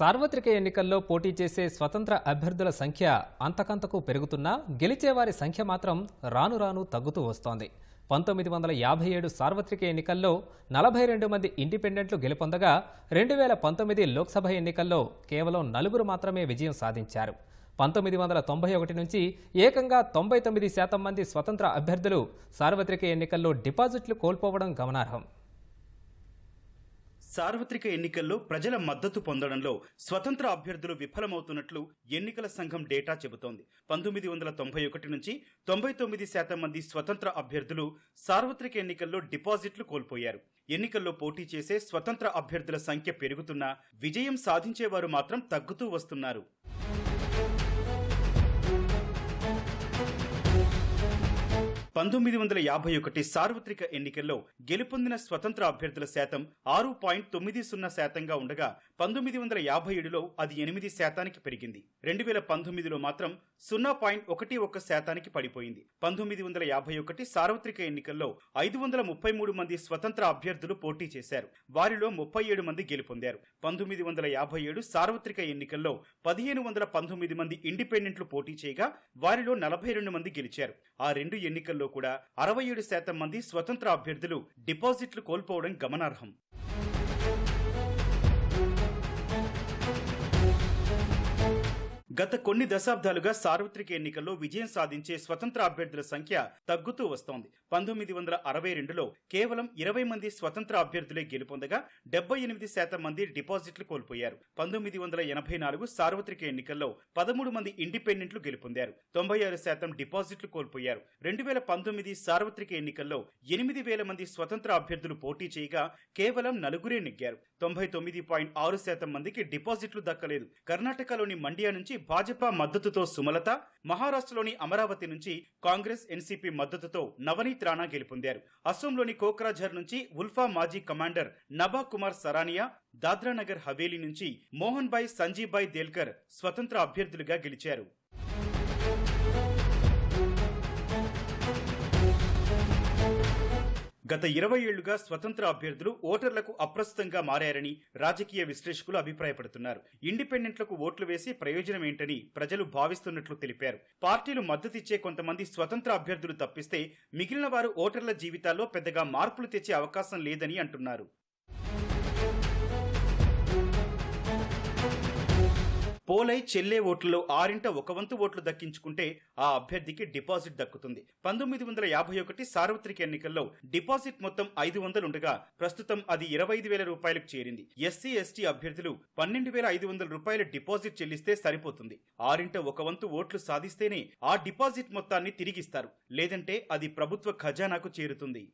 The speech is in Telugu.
సార్వత్రిక ఎన్నికల్లో పోటీ చేసే స్వతంత్ర అభ్యర్థుల సంఖ్య అంతకంతకు పెరుగుతున్నా గెలిచేవారి సంఖ్య మాత్రం రాను రాను తగ్గుతూ వస్తోంది. పంతొమ్మిది వందల యాభై ఏడు సార్వత్రిక ఎన్నికల్లో నలభై రెండు మంది ఇండిపెండెంట్లు గెలుపొందగా రెండు వేల పంతొమ్మిది లోక్సభ ఎన్నికల్లో కేవలం నలుగురు మాత్రమే విజయం సాధించారు. పంతొమ్మిది వందల తొంభై ఒకటి నుంచి ఏకంగా తొంభై తొమ్మిది శాతం మంది స్వతంత్ర అభ్యర్థులు సార్వత్రిక ఎన్నికల్లో డిపాజిట్లు కోల్పోవడం గమనార్హం. సార్వత్రిక ఎన్నికల్లో ప్రజల మద్దతు పొందడంలో స్వతంత్ర అభ్యర్థులు విఫలమవుతున్నట్లు ఎన్నికల సంఘం డేటా చెబుతోంది. పంతొమ్మిది వందల తొంభై ఒకటి నుంచి తొంభై తొమ్మిది శాతం మంది స్వతంత్ర అభ్యర్థులు సార్వత్రిక ఎన్నికల్లో డిపాజిట్లు కోల్పోయారు. ఎన్నికల్లో పోటీ చేసే స్వతంత్ర అభ్యర్థుల సంఖ్య పెరుగుతున్నా విజయం సాధించేవారు మాత్రం తగ్గుతూ వస్తున్నారు. పంతొమ్మిది వందల యాభై ఒకటి సార్వత్రిక ఎన్నికల్లో గెలుపొందిన స్వతంత్ర అభ్యర్థుల శాతం ఆరు పాయింట్ తొమ్మిది సున్నా శాతంగా ఉండగా పంతొమ్మిది వందల యాభై ఏడులో అది ఎనిమిది శాతానికి పెరిగింది. రెండు వేల పంతొమ్మిదిలో మాత్రం సున్నా పాయింట్ ఒకటి ఒక్క శాతానికి పడిపోయింది. పంతొమ్మిది వందల యాభై ఒకటి సార్వత్రిక ఎన్నికల్లో ఐదు వందల ముప్పై మూడు మంది స్వతంత్ర అభ్యర్థులు పోటీ చేశారు. వారిలో ముప్పై ఏడు మంది గెలుపొందారు. పంతొమ్మిది వందల యాభై ఏడు సార్వత్రిక ఎన్నికల్లో పదిహేను వందల పంతొమ్మిది మంది ఇండిపెండెంట్లు పోటీ చేయగా వారిలో నలభై రెండు మంది గెలిచారు. ఆ రెండు ఎన్నికల్లో కూడా అరవై ఏడు శాతం మంది స్వతంత్ర అభ్యర్థులు డిపాజిట్లు కోల్పోవడం గమనార్హం. గత కొన్ని దశాబ్దాలుగా సార్వత్రిక ఎన్నికల్లో విజయం సాధించే స్వతంత్ర అభ్యర్థుల సంఖ్య తగ్గుతూ వస్తోంది. పంతొమ్మిది వందల అరవై రెండులో కేవలం ఇరవై మంది స్వతంత్ర అభ్యర్థులే గెలుపొందగా డెబ్బై ఎనిమిది శాతం మంది డిపాజిట్లు కోల్పోయారు. పంతొమ్మిది వందల ఎనభై నాలుగు సార్వత్రిక ఎన్నికల్లో పదమూడు మంది ఇండిపెండెంట్లు గెలుపొందారు. తొంభై ఆరు శాతం డిపాజిట్లు కోల్పోయారు. రెండు వేల పంతొమ్మిది సార్వత్రిక ఎన్నికల్లో ఎనిమిది వేల మంది స్వతంత్ర అభ్యర్థులు పోటీ చేయగా కేవలం నలుగురే నెగ్గారు. తొంభై తొమ్మిది పాయింట్ ఆరు శాతం మందికి డిపాజిట్లు దక్కలేదు. కర్ణాటకలోని మండ్యా నుంచి భాజపా మద్దతుతో సుమలత మహారాష్ట్రలోని అమరావతి నుంచి కాంగ్రెస్ ఎన్సీపీ మద్దతుతో నవనీత్ రాణా గెలుపొందారు. అసోంలోని కోక్రాఝర్ నుంచి ఉల్ఫా మాజీ కమాండర్ నభా కుమార్ సరానియా దాద్రానగర్ హవేలీ నుంచి మోహన్ భాయ్ సంజీవ్ భాయ్ దేల్కర్ స్వతంత్ర అభ్యర్థులుగా గెలిచారు. గత ఇరవై ఏళ్ళుగా స్వతంత్ర అభ్యర్థులు ఓటర్లకు అప్రస్తుతంగా మారారని రాజకీయ విశ్లేషకులు అభిప్రాయపడుతున్నారు. ఇండిపెండెంట్లకు ఓట్లు వేసి ప్రయోజనం ఏంటని ప్రజలు భావిస్తున్నట్లు తెలిపారు. పార్టీలు మద్దతిచ్చే కొంతమంది స్వతంత్ర అభ్యర్థులు తప్పిస్తే మిగిలిన వారు ఓటర్ల జీవితాల్లో పెద్దగా మార్పులు తెచ్చే అవకాశం లేదని అంటున్నారు. పోలై చెల్లే ఓట్లలో ఆరింట ఒక వంతు ఓట్లు దక్కించుకుంటే ఆ అభ్యర్థికి డిపాజిట్ దక్కుతుంది. పంతొమ్మిది వందల యాభై ఒకటి సార్వత్రిక ఎన్నికల్లో డిపాజిట్ మొత్తం ఐదు వందలు ఉండగా ప్రస్తుతం అది ఇరవై ఐదు వేల రూపాయలకు చేరింది. ఎస్సీ ఎస్టీ అభ్యర్థులు పన్నెండు వేల ఐదు వందల రూపాయల డిపాజిట్ చెల్లిస్తే సరిపోతుంది. ఆరింట ఒక వంతు ఓట్లు సాధిస్తేనే ఆ డిపాజిట్ మొత్తాన్ని తిరిగిస్తారు. లేదంటే అది ప్రభుత్వ ఖజానాకు చేరుతుంది.